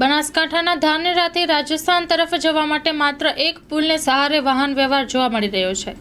બનાસકાંઠાના ધાનેરાથી રાજસ્થાન તરફ જવા માટે માત્ર એક પુલને સહારે વાહન વ્યવહાર જોવા મળી રહ્યો છે.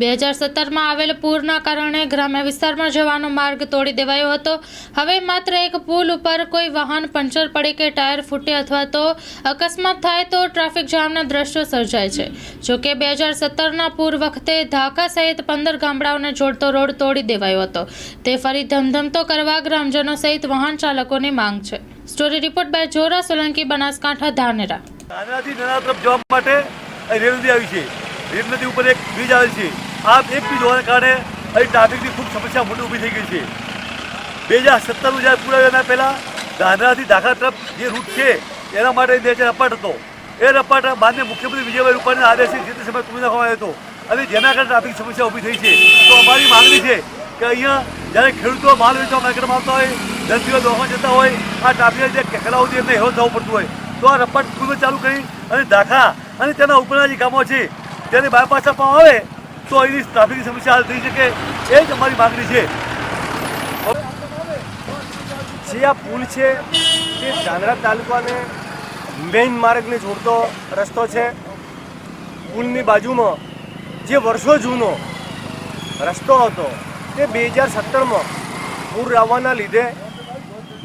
બે હજાર સત્તરમાં આવેલ પૂરના કારણે ગ્રામ્ય વિસ્તારમાં જવાનો માર્ગ તોડી દેવાયો હતો. હવે માત્ર એક પુલ ઉપર કોઈ વાહન પંચર પડે કે ટાયર ફૂટે અથવા તો અકસ્માત થાય તો ટ્રાફિક જામના દ્રશ્યો સર્જાય છે. જો કે બે હજાર સત્તરના પૂર વખતે ધાકા સહિત પંદર ગામડાઓને જોડતો રોડ તોડી દેવાયો હતો. તે ફરી ધમધમતો કરવા ગ્રામજનો સહિત વાહન ચાલકોની માંગ છે. Story report by Jora Solanki Banaskantha Dhanera ધાનેરાથી નાના તરફ જવા માટે રેલ નદી આવી છે. રેલ નદી ઉપર એક બ્રિજ આવેલ છે. આ એક બ્રિજ હોવાને કારણે અહીં ટ્રાફિકની ખૂબ સમસ્યા મોટી ઊભી થઈ ગઈ છે. બે હજાર સત્તરનું જ્યારે પૂરા એના પહેલાં ધાનેરાથી દાખલા તરફ જે રૂટ છે, એના માટે બે હજાર રપાટ હતો. એ રપાટ માન્ય મુખ્યમંત્રી વિજયભાઈ રૂપાણીના આદેશથી જે તે સમય તોડી નાખવામાં આવ્યો હતો. અને જેના કારણે ટ્રાફિક સમસ્યા ઊભી થઈ છે. તો અમારી માંગણી છે કે અહીંયા જ્યારે ખેડૂતો માલ વેચવા માર્કેટમાં આવતા હોય દર્દીઓ દવાખાને જતા હોય, આ ટ્રાફિક જે કેકડાઓથી એમને હેરો થવું પડતું હોય. તો આ રપાટ પૂર્વ ચાલુ કરી અને દાખા અને તેના ઉપરના જે ગામો છે તેને બાયપાસ આપવામાં આવે, તો અહીંની ટ્રાફિકની સમસ્યા હલ થઈ શકે, એ જ અમારી માગણી છે. જે આ પુલ છે, તે ધાનેરા તાલુકાને મેઇન માર્ગને જોડતો રસ્તો છે. પુલની બાજુમાં જે વર્ષો જૂનો રસ્તો હતો, તે બે હજાર સત્તરમાં પૂર આવવાના લીધે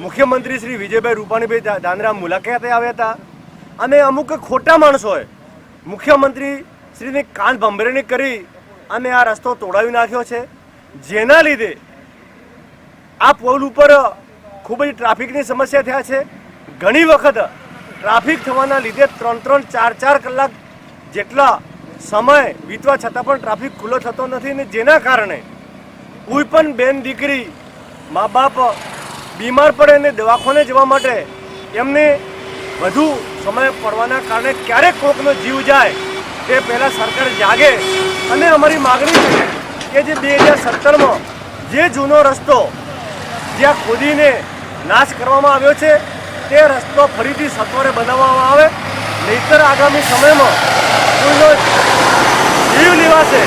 મુખ્યમંત્રી શ્રી વિજયભાઈ રૂપાણીભાઈ ધાનેરા મુલાકાતે આવ્યા હતા. અને અમુક ખોટા માણસોએ મુખ્યમંત્રી શ્રીની કાન ભંભેરણી કરી અને આ રસ્તો તોડાવી નાખ્યો છે. જેના લીધે આ પુલ ઉપર ખૂબ જ ટ્રાફિકની સમસ્યા થયા છે. ઘણી વખત ટ્રાફિક થવાના લીધે ત્રણ ત્રણ, ચાર ચાર કલાક જેટલા સમય વીતવા છતાં પણ ટ્રાફિક ખુલ્લો થતો નથી. ને જેના કારણે કોઈ પણ બેન દીકરી મા બાપ બીમાર પડે ને દવાખાને જવા માટે એમને વધુ સમય પડવાના કારણે ક્યારેક કોકનો જીવ જાય તે પહેલાં સરકાર જાગે. અને અમારી માગણી છે કે જે બે હજાર સત્તરમાં જે જૂનો રસ્તો જ્યાં ખોદીને નાશ કરવામાં આવ્યો છે, તે રસ્તો ફરીથી સત્વરે બનાવવામાં આવે. નહીતર આગામી સમયમાં કોઈનો જીવ લેવાશે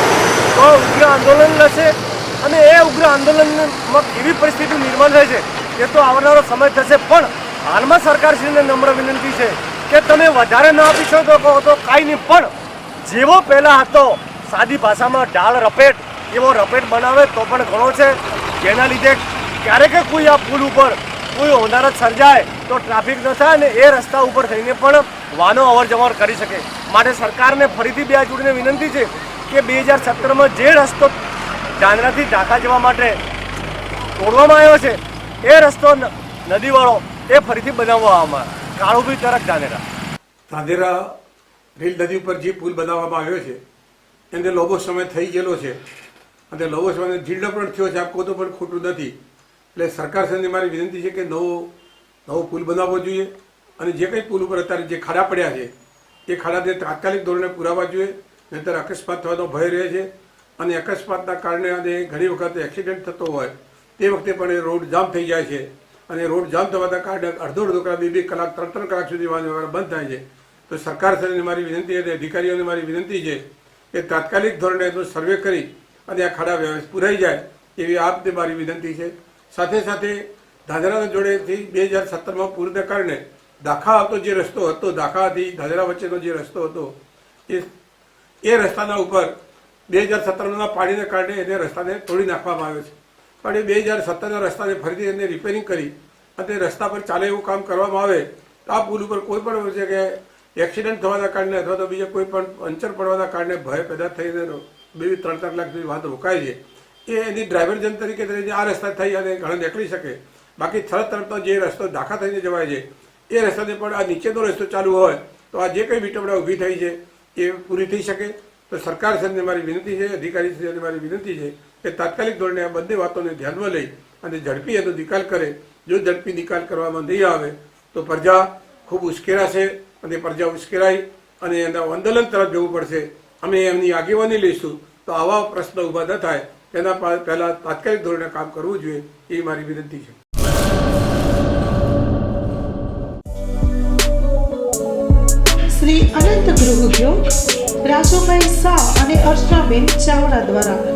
તો ઉગ્ર આંદોલન લેશે અને એ ઉગ્ર આંદોલનમાં એવી પરિસ્થિતિ નિર્માણ થાય છે કે તો આવનારો સમય થશે, પણ હાલમાં સરકારશ્રીને નમ્ર વિનંતી છે કે તમે વધારે ન આપી શકો તો કાંઈ નહીં, પણ જેવો પહેલાં હતો, સાદી ભાષામાં ઢાળ રપેટ, એવો રપેટ બનાવે તો પણ ઘણો છે. જેના લીધે ક્યારેક કોઈ આ પુલ ઉપર કોઈ હોનારત સર્જાય તો ટ્રાફિક ન થાય અને એ રસ્તા ઉપર થઈને પણ વાહનો અવર જવર કરી શકે. માટે સરકારને ફરીથી બે જોડીને વિનંતી છે કે બે હજાર સત્તરમાં જે રસ્તો ડાંદરાથી ઢાકા જવા માટે તોડવામાં આવ્યો છે એ રસ્તો નદીવાળો એ ફરીથી બનાવવામાં આવે. કાળુભાઈ તરક ધાનેરા ધાંધેરા રેલ નદી ઉપર જે પુલ બનાવવામાં આવ્યો છે, એને લોબો સમય થઈ ગયેલો છે. અને લોબો સમય જીર્ણ પણ થયો છે, આપકો તો પણ ખોટું નથી. એટલે સરકાર સાથે મારી વિનંતી છે કે નવો નવો પુલ બનાવવો જોઈએ. અને જે કંઈ પુલ ઉપર અત્યારે જે ખાડા પડ્યા છે, એ ખાડાને તાત્કાલિક ધોરણે પુરાવા જોઈએ. નહીંતર અકસ્માત થવાનો ભય રહે છે. અને અકસ્માતના કારણે અને ઘણી વખત એક્સિડન્ટ થતો હોય. તે વખતે પણ એ રોડ જામ થઈ જાય છે. અને રોડ જામ થવાના કારણે અડધો અડધો કલાક, બે બે કલાક, ત્રણ ત્રણ કલાક સુધી વાહન બંધ થાય છે. તો સરકાર સાથે મારી વિનંતી અને અધિકારીઓને મારી વિનંતી છે કે તાત્કાલિક ધોરણે એનો સર્વે કરી અને આ ખાડા વ્યવસ્થિત પુરાઈ જાય એવી આપને મારી વિનંતી છે. સાથે સાથે ધાનેરાના જોડેથી બે હજાર સત્તરમાં પૂરને કારણે દાખા હતો જે રસ્તો હતો દાખાથી ધાનેરા વચ્ચેનો જે રસ્તો હતો, એ એ રસ્તાના ઉપર બે હજાર સત્તરના પાણીને કારણે એને રસ્તાને તોડી નાખવામાં આવ્યો છે. પણ એ બે હજાર સત્તરના રસ્તાને ફરીથી એને રિપેરિંગ કરી અને રસ્તા પર ચાલે એવું કામ કરવામાં આવે, તો આ પુલ ઉપર કોઈ પણ જગ્યાએ એક્સિડન્ટ થવાના કારણે અથવા તો બીજા કોઈ પણ પંચર પડવાના કારણે ભય પેદા થઈને બે, ત્રણ ત્રણ લાખ સુધી વાત રોકાય છે. એ એની ડ્રાઈવર જન તરીકે આ રસ્તા થઈ અને ઘણા નીકળી શકે. બાકી થરત તરફનો જે રસ્તો દાખા થઈને જવાય છે, એ રસ્તાને પણ આ નીચેનો રસ્તો ચાલુ હોય, તો આ જે કંઈ વિટવડા ઊભી થઈ છે, એ પૂરી થઈ શકે. તો સરકાર સાથે મારી વિનંતી છે, અધિકારી સાથે મારી વિનંતી છે કે તાત્કાલિક ધોરણે આ બંને વાતોને ધ્યાનમાં લઈ અને ઝડપી એનો નિકાલ કરે. જો ઝડપી નિકાલ કરવામાં નહીં આવે, તો પ્રજા ખૂબ ઉશ્કેરાશે અને પ્રજા ઉશ્કેરાઈ અને એના આંદોલન તરફ જવું પડશે. અમે એમની આગેવાની લઈશું. તો આવા પ્રશ્ન ઊભા ન થાય. તેના પહેલા તાત્કાલિક ધોરણે કામ કરવું જોઈએ એ મારી વિનંતી છે. શ્રી અનંત ગૃહ ઉદ્યોગ, રાજુભાઈ શાહ અને અર્ચનાબેન ચાવડા દ્વારા